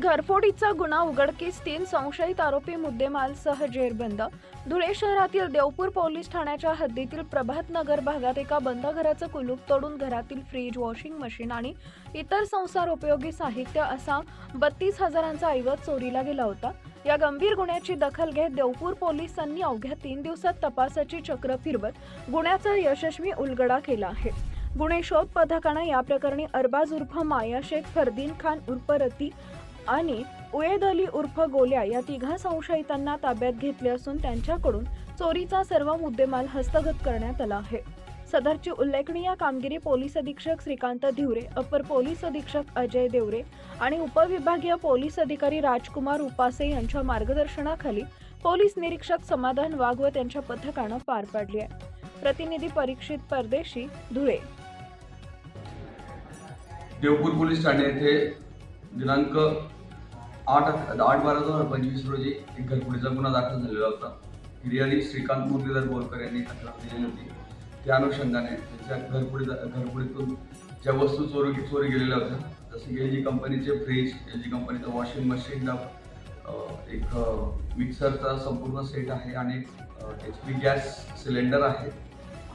घरफोडीचा गुन्हा उघडकीस तीन संशयित आरोपी मुद्देमालसह जेरबंद. धुळे शहरातील देवपूर पोलीस ठाण्याच्या हद्दीतील प्रभात नगर भागात एका बंद घराचं कुलूप तोडून घरातील फ्रीज वॉशिंग मशीन आणि इतर संसार उपयोगी साहित्य असा बत्तीस हजारांचा ऐवज चोरीला गेला होता. या गंभीर गुन्ह्याची दखल घेत देवपूर पोलिसांनी अवघ्या तीन दिवसात तपासाची चक्र फिरवत गुन्ह्याचा यशस्वी उलगडा केला आहे. गुन्हे शोध पथकानं या प्रकरणी अरबाज उर्फ माया शेख फरदीन खान उर्फ रती आणि उएद अली उर्फ गोल्या या तिघा संशयितांना ताब्यात घेतले असून त्यांच्याकडून चोरीचा सर्व मुद्देमाल हस्तगत करण्यात आला आहे. सदरची उल्लेखनीय कामगिरी पोलीस अधीक्षक श्रीकांत धिवरे अपर पोलीस अधीक्षक अजय देवरे आणि उपविभागीय पोलीस अधिकारी राजकुमार उपासे यांच्या मार्गदर्शनाखाली पोलीस निरीक्षक समाधान वाघवत यांच्या पथकानं पार पाडली आहे. प्रतिनिधी परीक्षित परदेशी धुळे. देवपूर पोलीस ठाणे येथे दिनांक आठ आठ बारा दोन हजार पंचवीस रोजी एक घरफोडीचा गुन्हा दाखल झालेला होता. हिरियाली श्रीकांत मुरलीधर बोरकर यांनी तक्रार दिलेली होती. त्या अनुषंगाने त्यांच्या घरफोडी घरफोडीतून ज्या वस्तू चोरी चोरी गेलेल्या होत्या जसं की एल जी कंपनीचे फ्रीज एल जी कंपनीचं वॉशिंग मशीन एक मिक्सरचा संपूर्ण सेट आहे आणि एक एच पी गॅस सिलेंडर आहे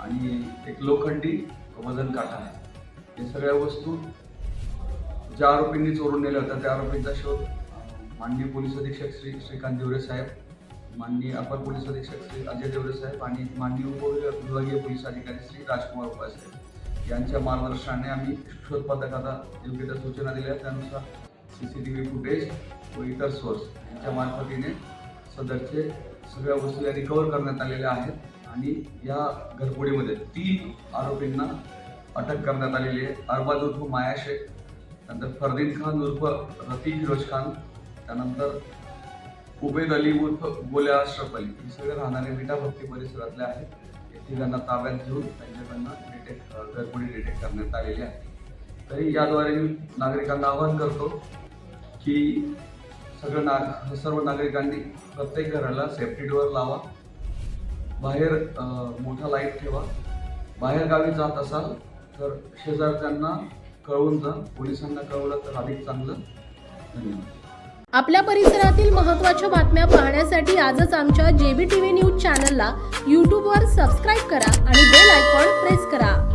आणि एक लोखंडी वजन काटा आहे. या सगळ्या वस्तू ज्या आरोपींनी चोरून नेलं होतं त्या आरोपींचा शोध माननीय पोलीस अधीक्षक श्री श्रीकांत देवरे साहेब माननीय अपर पोलीस अधीक्षक श्री अजय देवरे साहेब आणि माननीय उपविभागीय पोलीस अधिकारी श्री राजकुमार उपासे यांच्या मार्गदर्शनाने आम्ही शोध पथकाला योग्य त्या सूचना दिल्या. त्यानुसार C C T V footage व इतर सोर्स यांच्या मार्फतीने सदरचे सगळ्या वस्तू या रिकवर करण्यात आलेल्या आहेत आणि या घरफोडीमध्ये तीन आरोपींना अटक करण्यात आलेली आहे. अरबाज उर्फ माया शेख नंतर फरदीन खान उर्फ रती फिरोज खान त्यानंतर उबेद अली उर्फ गोल्या अश्रफ अली. हे सगळे राहणारे विटा भक्ती परिसरातले आहेत. येथे त्यांना ताब्यात घेऊन त्यांच्याकडनं डिटेक्ट घरफोडी डिटेक्ट करण्यात आलेली आहे. तरी याद्वारे मी नागरिकांना आवाहन करतो की सगळं नाग सर्व नागरिकांनी प्रत्येक घराला सेफ्टी डोअर लावा. बाहेर मोठा लाइट ठेवा. बाहेर गावी जात असाल तर शेजारच्यांना कळवून जा. पोलिसांना कळवलं तर अधिक चांगलं. धन्यवाद. आपल्या परिसरातील महत्त्वाच्या बातम्या पाहण्यासाठी आजच आमच्या जेबी टीव्ही न्यूज चॅनलला यूट्यूबवर सबस्क्राईब करा आणि बेल आयकॉन प्रेस करा.